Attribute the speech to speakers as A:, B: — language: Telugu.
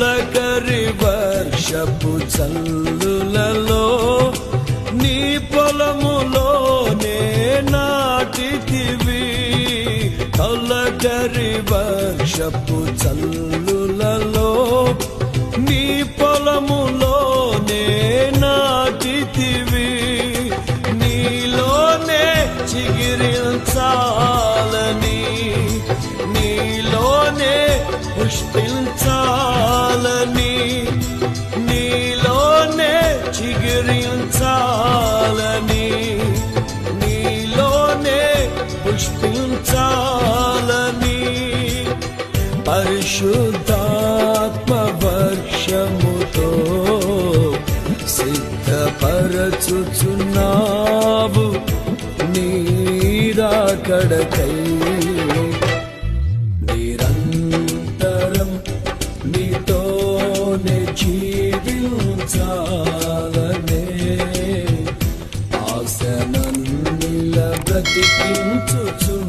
A: తొలకరి వర్షపు చల్లులలో నీ పొలములోనే నాటితివి. తొలకరి వర్షపు చల్లులలో నీ పొలములోనే నాటితివి. నీలోనే చిగిరించాలని నీ చిగిరించాలని నీలోనే పుష్పించాలని పరిశుద్ధాత్మ వర్షముతో సిద్ధపరచుచున్నావు నీరాకడకై నిరంతరం నీతోనే జీవించాలనే ఆశనన్నిల బ్రతికించుచున్నది